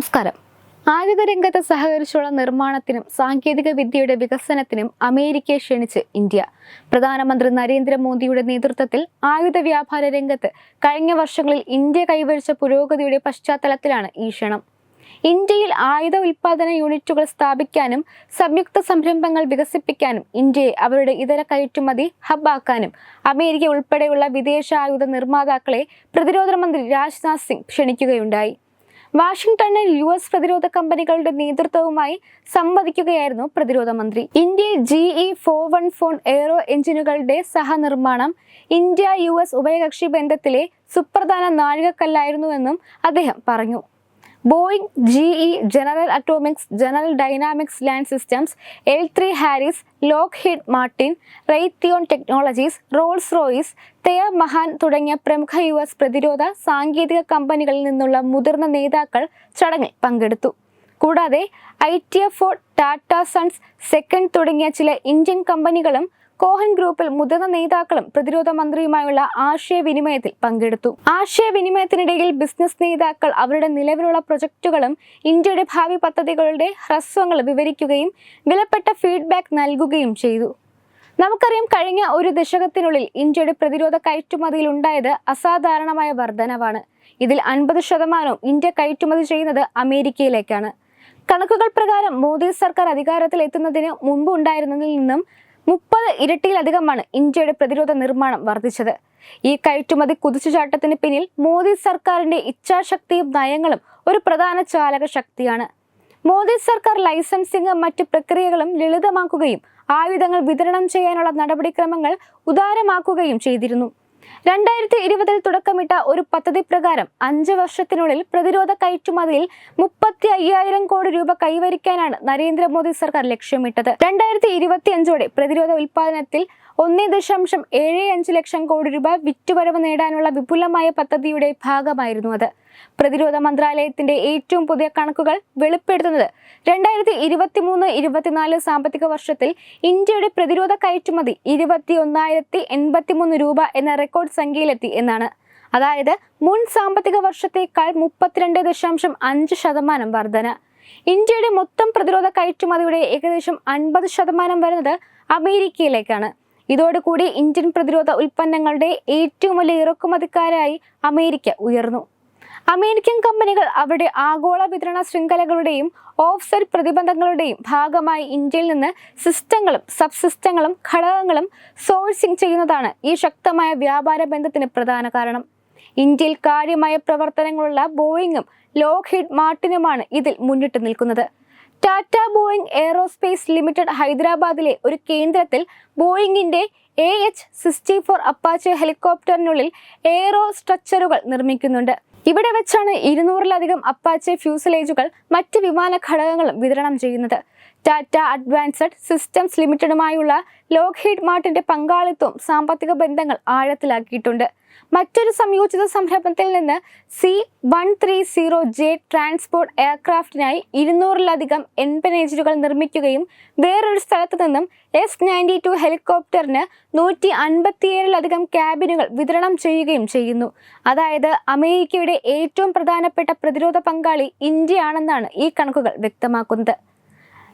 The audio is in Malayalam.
നമസ്കാരം ആയുധ രംഗത്ത് സഹകരിച്ചുള്ള നിർമ്മാണത്തിനും സാങ്കേതിക വിദ്യയുടെ വികസനത്തിനും അമേരിക്കയെ ക്ഷണിച്ച് ഇന്ത്യ. പ്രധാനമന്ത്രി നരേന്ദ്രമോദിയുടെ നേതൃത്വത്തിൽ ആയുധ വ്യാപാര രംഗത്ത് കഴിഞ്ഞ വർഷങ്ങളിൽ ഇന്ത്യ കൈവരിച്ച പുരോഗതിയുടെ പശ്ചാത്തലത്തിലാണ് ഈ ക്ഷണം. ഇന്ത്യയിൽ ആയുധ ഉൽപാദന യൂണിറ്റുകൾ സ്ഥാപിക്കാനും സംയുക്ത സംരംഭങ്ങൾ വികസിപ്പിക്കാനും ഇന്ത്യയെ അവരുടെ ഇതര കയറ്റുമതി ഹബ്ബാക്കാനും അമേരിക്ക ഉൾപ്പെടെയുള്ള വിദേശ ആയുധ നിർമ്മാതാക്കളെ പ്രതിരോധ മന്ത്രി രാജ്നാഥ് സിംഗ് ക്ഷണിക്കുകയുണ്ടായി. വാഷിംഗ്ടണിൽ യു എസ് പ്രതിരോധ കമ്പനികളുടെ നേതൃത്വവുമായി സംവദിക്കുകയായിരുന്നു പ്രതിരോധ മന്ത്രി. ഇന്ത്യയിൽ G E four one four aero എഞ്ചിനുകളുടെ സഹനിർമ്മാണം ഇന്ത്യ യു എസ് ഉഭയകക്ഷി ബന്ധത്തിലെ സുപ്രധാന നാഴികക്കല്ലായിരുന്നുവെന്നും അദ്ദേഹം പറഞ്ഞു. Boeing G E General Atomics General Dynamics Land Systems L three Harris Lockheed Martin Raytheon Technologies Rolls Royce തെയ മഹാൻ തുടങ്ങിയ പ്രമുഖ യു എസ് പ്രതിരോധ സാങ്കേതിക കമ്പനികളിൽ നിന്നുള്ള മുതിർന്ന നേതാക്കൾ ചടങ്ങിൽ പങ്കെടുത്തു. കൂടാതെ I T F Tata Sons second തുടങ്ങിയ ചില ഇന്ത്യൻ കമ്പനികളും കോഹൻ ഗ്രൂപ്പിൽ മുതിർന്ന നേതാക്കളും പ്രതിരോധ മന്ത്രിയുമായുള്ള ആശയവിനിമയത്തിൽ പങ്കെടുത്തു. ആശയവിനിമയത്തിനിടയിൽ ബിസിനസ് നേതാക്കൾ അവരുടെ നിലവിലുള്ള പ്രൊജക്റ്റുകളും ഇന്ത്യയുടെ ഭാവി പദ്ധതികളുടെ ഹ്രസ്വങ്ങൾ വിവരിക്കുകയും വിലപ്പെട്ട ഫീഡ്ബാക്ക് നൽകുകയും ചെയ്തു. നമുക്കറിയാം കഴിഞ്ഞ ഒരു ദശകത്തിനുള്ളിൽ ഇന്ത്യയുടെ പ്രതിരോധ കയറ്റുമതിയിൽ ഉണ്ടായത് അസാധാരണമായ വർധനവാണ്. ഇതിൽ അൻപത് ശതമാനവും ഇന്ത്യ കയറ്റുമതി ചെയ്യുന്നത് അമേരിക്കയിലേക്കാണ്. കണക്കുകൾ പ്രകാരം മോദി സർക്കാർ അധികാരത്തിൽ എത്തുന്നതിന് മുമ്പ് ഉണ്ടായിരുന്നതിൽ നിന്നും മുപ്പത് ഇരട്ടിയിലധികമാണ് ഇന്ത്യയുടെ പ്രതിരോധ നിർമ്മാണം വർദ്ധിച്ചത്. ഈ കയറ്റുമതി കുതിച്ചുചാട്ടത്തിന് പിന്നിൽ മോദി സർക്കാരിന്റെ ഇച്ഛാശക്തിയും നയങ്ങളും ഒരു പ്രധാന ചാലക ശക്തിയാണ് മോദി സർക്കാർ ലൈസൻസിംഗും മറ്റ് പ്രക്രിയകളും ലളിതമാക്കുകയും ആയുധങ്ങൾ വിതരണം ചെയ്യാനുള്ള നടപടിക്രമങ്ങൾ ഉദാരമാക്കുകയും ചെയ്തിരുന്നു. രണ്ടായിരത്തി ഇരുപതിൽ തുടക്കമിട്ട ഒരു പദ്ധതി പ്രകാരം അഞ്ച് വർഷത്തിനുള്ളിൽ പ്രതിരോധ കയറ്റുമതിയിൽ മുപ്പത്തി അയ്യായിരം കോടി രൂപ കൈവരിക്കാനാണ് നരേന്ദ്രമോദി സർക്കാർ ലക്ഷ്യമിട്ടത്. രണ്ടായിരത്തി ഇരുപത്തി അഞ്ചോടെ പ്രതിരോധ ഉൽപാദനത്തിൽ ഒന്നേ ദശാംശം ഏഴ് അഞ്ച് ലക്ഷം കോടി രൂപ വിറ്റുവരവ് നേടാനുള്ള വിപുലമായ പദ്ധതിയുടെ ഭാഗമായിരുന്നു അത്. പ്രതിരോധ മന്ത്രാലയത്തിന്റെ ഏറ്റവും പുതിയ കണക്കുകൾ വെളിപ്പെടുത്തുന്നത്. രണ്ടായിരത്തി ഇരുപത്തി മൂന്ന് ഇരുപത്തിനാല് സാമ്പത്തിക വർഷത്തിൽ ഇന്ത്യയുടെ പ്രതിരോധ കയറ്റുമതി ഇരുപത്തി ഒന്നായിരത്തി എൺപത്തി മൂന്ന് രൂപ എന്ന റെക്കോർഡ് സംഖ്യയിലെത്തി എന്നാണ്. അതായത് മുൻ സാമ്പത്തിക വർഷത്തേക്കാൾ മുപ്പത്തിരണ്ട് ദശാംശം അഞ്ച് ശതമാനം വർധന. ഇന്ത്യയുടെ മൊത്തം പ്രതിരോധ കയറ്റുമതിയുടെ ഏകദേശം അൻപത് ശതമാനം വരുന്നത് അമേരിക്കയിലേക്കാണ്. ഇതോടുകൂടി ഇന്ത്യൻ പ്രതിരോധ ഉൽപ്പന്നങ്ങളുടെ ഏറ്റവും വലിയ ഇറക്കുമതിക്കാരായി അമേരിക്ക ഉയർന്നു. അമേരിക്കൻ കമ്പനികൾ അവരുടെ ആഗോള വിതരണ ശൃംഖലകളുടെയും ഓഫ്സെറ്റ് പ്രതിബന്ധങ്ങളുടെയും ഭാഗമായി ഇന്ത്യയിൽ നിന്ന് സിസ്റ്റങ്ങളും സബ്സിസ്റ്റങ്ങളും ഘടകങ്ങളും സോഴ്സിംഗ് ചെയ്യുന്നതാണ് ഈ ശക്തമായ വ്യാപാര ബന്ധത്തിന് പ്രധാന കാരണം. ഇന്ത്യയിൽ കാര്യമായ പ്രവർത്തനങ്ങളുള്ള ബോയിങ്ങും ലോക്ഹിഡ് മാർട്ടിനുമാണ് ഇതിൽ മുന്നിട്ട് നിൽക്കുന്നത്. ടാറ്റ ബോയിങ് എയറോസ്പേസ് ലിമിറ്റഡ് ഹൈദരാബാദിലെ ഒരു കേന്ദ്രത്തിൽ ബോയിങ്ങിന്റെ A H sixty four Apache ഹെലികോപ്റ്ററിനുള്ളിൽ aero സ്ട്രക്ചറുകൾ നിർമ്മിക്കുന്നുണ്ട്. ഇവിടെ വെച്ചാണ് ഇരുന്നൂറിലധികം അപ്പാച്ചെ ഫ്യൂസലേജുകൾ മറ്റ് വിമാന ഘടകങ്ങളും വിതരണം ചെയ്യുന്നത്. ടാറ്റ അഡ്വാൻസഡ് സിസ്റ്റംസ് ലിമിറ്റഡുമായുള്ള ലോക്ഹീഡ് മാർട്ടിന്റെ പങ്കാളിത്തവും സാമ്പത്തിക ബന്ധങ്ങൾ ആഴത്തിലാക്കിയിട്ടുണ്ട്. മറ്റൊരു സംയോജിത സംരംഭത്തിൽ നിന്ന് C one three zero J transport എയർക്രാഫ്റ്റിനായി ഇരുന്നൂറിലധികം എൻപനേജറുകൾ നിർമ്മിക്കുകയും വേറൊരു സ്ഥലത്തു നിന്നും എസ് നയന്റി ടു ഹെലികോപ്റ്ററിന് നൂറ്റി അൻപത്തിയേഴിലധികം ക്യാബിനുകൾ വിതരണം ചെയ്യുകയും ചെയ്യുന്നു. അതായത് അമേരിക്കയുടെ ഏറ്റവും പ്രധാനപ്പെട്ട പ്രതിരോധ പങ്കാളി ഇന്ത്യയാണെന്നാണ് ഈ കണക്കുകൾ വ്യക്തമാക്കുന്നത്.